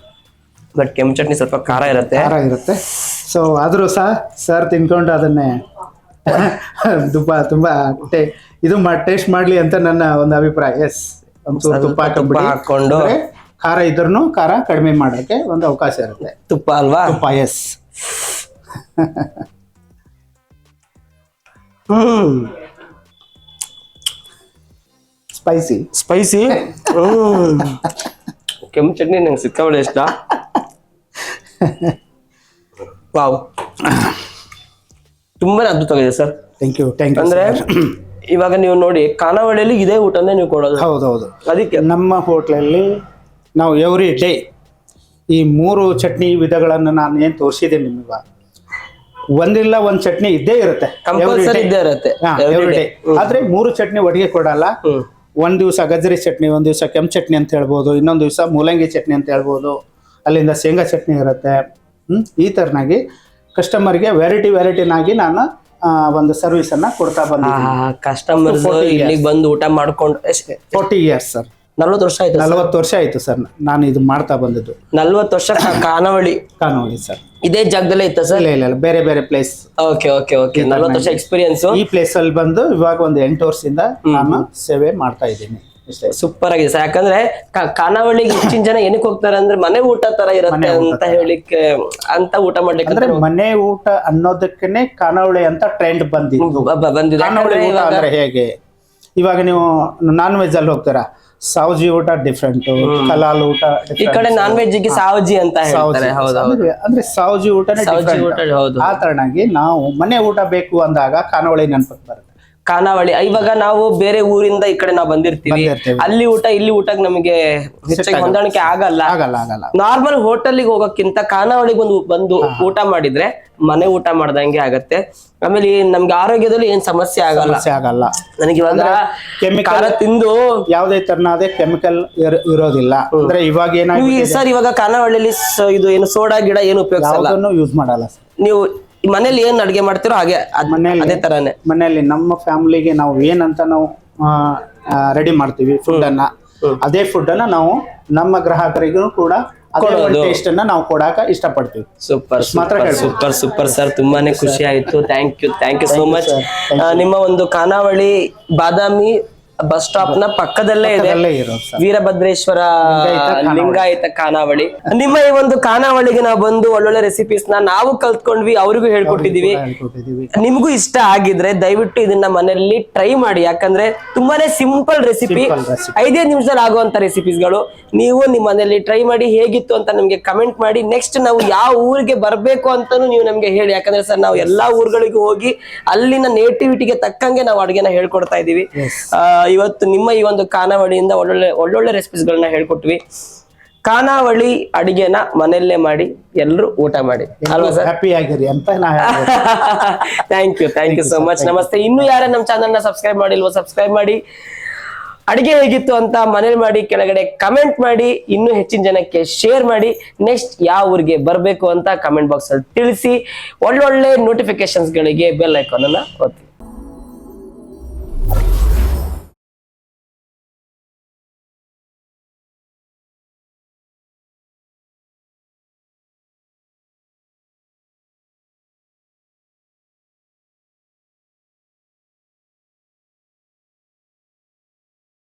ಬಟ್ ಕೆಂಪು ಚಟ್ನಿ ಸ್ವಲ್ಪ ಖಾರ ಇರುತ್ತೆ. ಖಾರ ಇರುತ್ತೆ. ಸೊ ಆದರೂ ಸಹ ಸರ್ ತಿನ್ಕೊಂಡು ಅದನ್ನೇ ತುಪ್ಪ ತುಂಬಾ ಇದು ಟೇಸ್ಟ್ ಮಾಡ್ಲಿ ಅಂತ ನನ್ನ ಒಂದು ಅಭಿಪ್ರಾಯ. ಎಸ್ ಒಂಚೂರು ತುಪ್ಪ ತುಪ್ಪ ಹಾಕೊಂಡು ಖಾರ ಇದ್ರೂ ಖಾರ ಕಡಿಮೆ ಮಾಡೋಕೆ ಒಂದು ಅವಕಾಶ ಇರುತ್ತೆ. ತುಪ್ಪ ಅಲ್ವಾ? ತುಪ್ಪ ಎಸ್ ಹ್ಮ್. ಸ್ಪೈಸಿ ಸ್ಪೈಸಿ ಕೆಂಪು ಚಟ್ನಿ ನಂಗೆ ಸಿಕ್ಕಾವಳೆ ಇಷ್ಟ. ವಾವ್ ತುಂಬಾನೇ ಅದ್ಭುತವಾಗಿದೆ sir thank you thank you ಅಂದ್ರೆ ಇವಾಗ ನೀವು ನೋಡಿ ಖಾನಾವಳಿಯಲ್ಲಿ ಇದೇ ಊಟನೇ ನೀವು ಕೊಡೋದು. ಹೌದೌದು. ಅದಕ್ಕೆ. ನಮ್ಮ ಹೋಟ್ಲಲ್ಲಿ ನಾವು ಎವ್ರಿ ಡೇ ಈ ಮೂರು ಚಟ್ನಿ ವಿಧಗಳನ್ನು ನಾನು ಏನು ತೋರಿಸಿದೆ ನಿಮಗೆ? ಒಂದಿಲ್ಲ ಒಂದ್ ಚಟ್ನಿ ಇದ್ದೇ ಇರುತ್ತೆ. ಕಂಪಲ್ಸರಿ ಇದ್ದೇ ಇರುತ್ತೆ. ಎವ್ರಿ ಡೇ ಆದ್ರೆ ಮೂರು ಚಟ್ನಿ ಒಟ್ಟಿಗೆ ಕೊಡಲ್ಲ. ಒಂದ್ ದಿವಸ ಗಜ್ಜರಿ ಚಟ್ನಿ ಒಂದ್ ದಿವಸ ಕೆಂಪು ಚಟ್ನಿ ಅಂತ ಹೇಳ್ಬೋದು ಇನ್ನೊಂದ್ ದಿವಸ ಮೂಲಂಗಿ ಚಟ್ನಿ ಅಂತ ಹೇಳ್ಬೋದು. ಅಲ್ಲಿಂದ ಶೇಂಗಾ ಚಟ್ನಿ ಇರುತ್ತೆ. ಹ್ಮ್ ಈ ತರನಾಗಿ ಕಸ್ಟಮರ್ಗೆ ವೆರೈಟಿ ವೆರೈಟಿನಾಗಿ ನಾನು ಒಂದು ಸರ್ವಿಸ್ ಅನ್ನ ಕೊಡ್ತಾ ಬಂದಿದ್ದೀನಿ. ಕಸ್ಟಮರ್ ಇಲ್ಲಿಗೆ ಬಂದು ಊಟ ಮಾಡ್ಕೊಂಡು ಫೋರ್ಟಿ ಇಯರ್ಸ್ ಸರ್ ನಲ್ವತ್ತು ವರ್ಷ ಆಯ್ತು ನಲವತ್ತು ವರ್ಷ ಆಯ್ತು ಸರ್ ನಾನು ಇದು ಮಾಡ್ತಾ ಬಂದಿದ್ದು. ನಲ್ವತ್ತು ವರ್ಷ ಕಾನವಳಿ. ಕಾನವಳಿ ಸರ್ ಇದೇ ಜಾಗದಲ್ಲೇ ಇತ್ತ ಸರ್ ಇಲ್ಲ ಇಲ್ಲ ಬೇರೆ ಬೇರೆ ಪ್ಲೇಸ್ ಓಕೆ ಓಕೆ ಓಕೆ ನಲ್ವತ್ತು ವರ್ಷ ಎಕ್ಸ್ಪೀರಿಯನ್ಸ್ ಈ ಪ್ಲೇಸ್ ಅಲ್ಲಿ ಬಂದು ಇವಾಗ ಒಂದು ಎಂಟು ವರ್ಷದಿಂದ ನಾನು ಸೇವೆ ಮಾಡ್ತಾ ಇದ್ದೀನಿ. ಸೂಪರ್ ಆಗಿದೆ ಸರ್. ಯಾಕಂದ್ರೆ ಖಾನಾವಳಿಗೆ ಹೆಚ್ಚಿನ ಜನ ಏನಕ್ಕೆ ಹೋಗ್ತಾರೆ ಅಂದ್ರೆ ಮನೆ ಊಟ ತರ ಇರುತ್ತೆ ಅಂತ ಹೇಳಿಕ್ಕೆ ಅಂತ ಊಟ ಮಾಡ್ಲಿಕ್ಕೆ ಅಂದ್ರೆ ಮನೆ ಊಟ ಅನ್ನೋದಕ್ಕೇನೆ ಖಾನಾವಳಿ ಅಂತ ಟ್ರೆಂಡ್ ಬಂದಿದೆ. ಅಂದ್ರೆ ಹೇಗೆ? ಇವಾಗ ನೀವು ನಾನ್ ವೆಜ್ ಅಲ್ಲಿ ಹೋಗ್ತೀರಾ? ಸಾವ್ಜಿ ಊಟ ಡಿಫ್ರೆಂಟ್ ಕಲಾಲ್ ಊಟ ಈ. ಕಡೆ ನಾನ್ ವೆಜ್ಗೆ ಸಾವಜಿ ಅಂತ ಹೇಳ್ತಾರೆ. ಹೌದು ಹೌದು. ಅಂದ್ರೆ- ಸಾವ್ಜಿ ಊಟ ಆ ತರನಾಗಿ ನಾವು ಮನೆ ಊಟ ಬೇಕು ಅಂದಾಗ ಖಾನಾವಳಿ ನೆನಪಕ್ಕೆ ಬರುತ್ತೆ. ಖಾನಾವಳಿ ಇವಾಗ ನಾವು ಬೇರೆ ಊರಿಂದ ಈ ಕಡೆ ನಾವು ಬಂದಿರ್ತೀವಿ. ಅಲ್ಲಿ ಊಟ ಇಲ್ಲಿ ಊಟಕ್ಕೆ ನಮಗೆ ಹೆಚ್ಚಾಗಿ ಹೊಂದಾಣಿಕೆ ಆಗಲ್ಲ. ಆಗಲ್ಲ ಆಗಲ್ಲ. ನಾರ್ಮಲ್ ಹೋಟೆಲ್ಗೆ ಹೋಗೋಕ್ಕಿಂತ ಖಾನಾವಳಿಗೆ ಒಂದು ಬಂದು ಊಟ ಮಾಡಿದ್ರೆ ಮನೆ ಊಟ ಮಾಡ್ದಂಗೆ ಆಗತ್ತೆ. ಆಮೇಲೆ ನಮ್ಗೆ ಆರೋಗ್ಯದಲ್ಲಿ ಏನ್ ಸಮಸ್ಯೆ ಆಗಲ್ಲ. ಆಗಲ್ಲ. ನನಗೆ ಇವಾಗ ಕೆಮಿಕಲ್ ತಿಂದು ಯಾವುದೇ ತರನಾದ ಕೆಮಿಕಲ್ ಇರೋದಿಲ್ಲ. ಅಂದ್ರೆ ಇವಾಗ ಏನಾಗಿ ಸರ್ ಇವಾಗ ಖಾನಾವಳಿಲಿ ಇದು ಏನು ಸೋಡಾ ಗಿಡ ಏನು ಉಪಯೋಗ ಯೂಸ್ ಮಾಡಲ್ಲ ನೀವು ಮನೇಲಿ ಏನ್ ಅಡ್ಗೆ ಮಾಡ್ತಿರೋ ಹಾಗೆ ಅದ್- ಮನೇಲಿ ಅದೇ ತರಾನೇ. ಮನೆಯಲ್ಲಿ ನಮ್ಮ ಫ್ಯಾಮಿಲಿಗೆ ನಾವು ಏನಂತ ನಾವು ರೆಡಿ ಮಾಡ್ತೀವಿ ಫುಡ್ ಅನ್ನ. ಅದೇ ಫುಡ್ ಅನ್ನ ನಾವು ನಮ್ಮ ಗ್ರಾಹಕರಿಗೂ ಕೂಡ ಅದೇ ಕೊಡೋದು. ಟೇಸ್ಟ್ ಅನ್ನ ನಾವು ಕೊಡಾಕ ಇಷ್ಟಪಡ್ತೀವಿ. ಸೂಪರ್ ಮಾತ್ರ ಸೂಪರ್ ಸೂಪರ್ ಸೂಪರ್ ಸರ್ ತುಂಬಾನೇ ಖುಷಿ ಆಯ್ತು. Thank you thank you so much. ನಿಮ್ಮ ಒಂದು ಖಾನಾವಳಿ ಬಾದಾಮಿ ಬಸ್ ಸ್ಟಾಪ್ನ ಪಕ್ಕದಲ್ಲೇ ಇದೆ ವೀರಭದ್ರೇಶ್ವರ ಲಿಂಗಾಯತ ಖಾನಾವಳಿ. ನಿಮ್ಮ ಈ ಒಂದು ಖಾನಾವಳಿಗೆ ನಾವು ಬಂದು ಒಳ್ಳೊಳ್ಳೆ ರೆಸಿಪೀಸ್ನ ನಾವು ಕಲ್ತ್ಕೊಂಡ್ವಿ ಅವ್ರಿಗೂ ಹೇಳ್ಕೊಟ್ಟಿದೀವಿ. ನಿಮ್ಗೂ ಇಷ್ಟ ಆಗಿದ್ರೆ ದಯವಿಟ್ಟು ಇದನ್ನ ಮನೆಯಲ್ಲಿ ಟ್ರೈ ಮಾಡಿ. ಯಾಕಂದ್ರೆ ತುಂಬಾನೇ ಸಿಂಪಲ್ ರೆಸಿಪಿ ಐದೇ ನಿಮಿಷದಲ್ಲಿ ಆಗುವಂತ ರೆಸಿಪೀಸ್ಗಳು ನೀವು ನಿಮ್ಮ ಮನೆಯಲ್ಲಿ ಟ್ರೈ ಮಾಡಿ ಹೇಗಿತ್ತು ಅಂತ ನಮ್ಗೆ ಕಮೆಂಟ್ ಮಾಡಿ. ನೆಕ್ಸ್ಟ್ ನಾವು ಯಾವ ಊರಿಗೆ ಬರ್ಬೇಕು ಅಂತಾನು ನೀವು ನಮ್ಗೆ ಹೇಳಿ. ಯಾಕಂದ್ರೆ ಸರ್ ನಾವು ಎಲ್ಲಾ ಊರುಗಳಿಗೂ ಹೋಗಿ ಅಲ್ಲಿನ ನೇಟಿವಿಟಿಗೆ ತಕ್ಕಂಗೆ ನಾವು ಅಡುಗೆನ ಹೇಳ್ಕೊಡ್ತಾ ಇದೀವಿ ಇವತ್ತು ನಿಮ್ಮ ಈ ಒಂದು ಖಾನಾವಳಿಯಿಂದ ಒಳ್ಳೊಳ್ಳೆ ಒಳ್ಳೊಳ್ಳೆ ರೆಸಿಪೀಸ್ಗಳನ್ನ ಹೇಳ್ಕೊಟ್ವಿ. ಖಾನಾವಳಿ ಅಡಿಗೆನ ಮನೆಯಲ್ಲೇ ಮಾಡಿ ಎಲ್ಲರೂ ಊಟ ಮಾಡಿ. ಅಲ್ವಾ ಸರ್? ಹ್ಯಾಪಿ ಆಗಿರಿ ಅಂತ. Thank you thank you so much ನಮಸ್ತೆ. ಇನ್ನು ಯಾರ ನಮ್ಮ ಚಾನಲ್ನ ಸಬ್ಸ್ಕ್ರೈಬ್ ಮಾಡಿಲ್ವೋ ಸಬ್ಸ್ಕ್ರೈಬ್ ಮಾಡಿ. ಅಡಿಗೆ ಹೇಗಿತ್ತು ಅಂತ ಮನೇಲಿ ಮಾಡಿ ಕೆಳಗಡೆ ಕಮೆಂಟ್ ಮಾಡಿ. ಇನ್ನೂ ಹೆಚ್ಚಿನ ಜನಕ್ಕೆ ಶೇರ್ ಮಾಡಿ. ನೆಕ್ಸ್ಟ್ ಯಾವ ಊರಿಗೆ ಬರಬೇಕು ಅಂತ ಕಮೆಂಟ್ ಬಾಕ್ಸ್ ಅಲ್ಲಿ ತಿಳಿಸಿ. ಒಳ್ಳೊಳ್ಳೆ ನೋಟಿಫಿಕೇಶನ್ಸ್ ಗಳಿಗೆ ಬೆಲ್ ಐಕಾನ್ ಅನ್ನ ಒತ್ತಿ.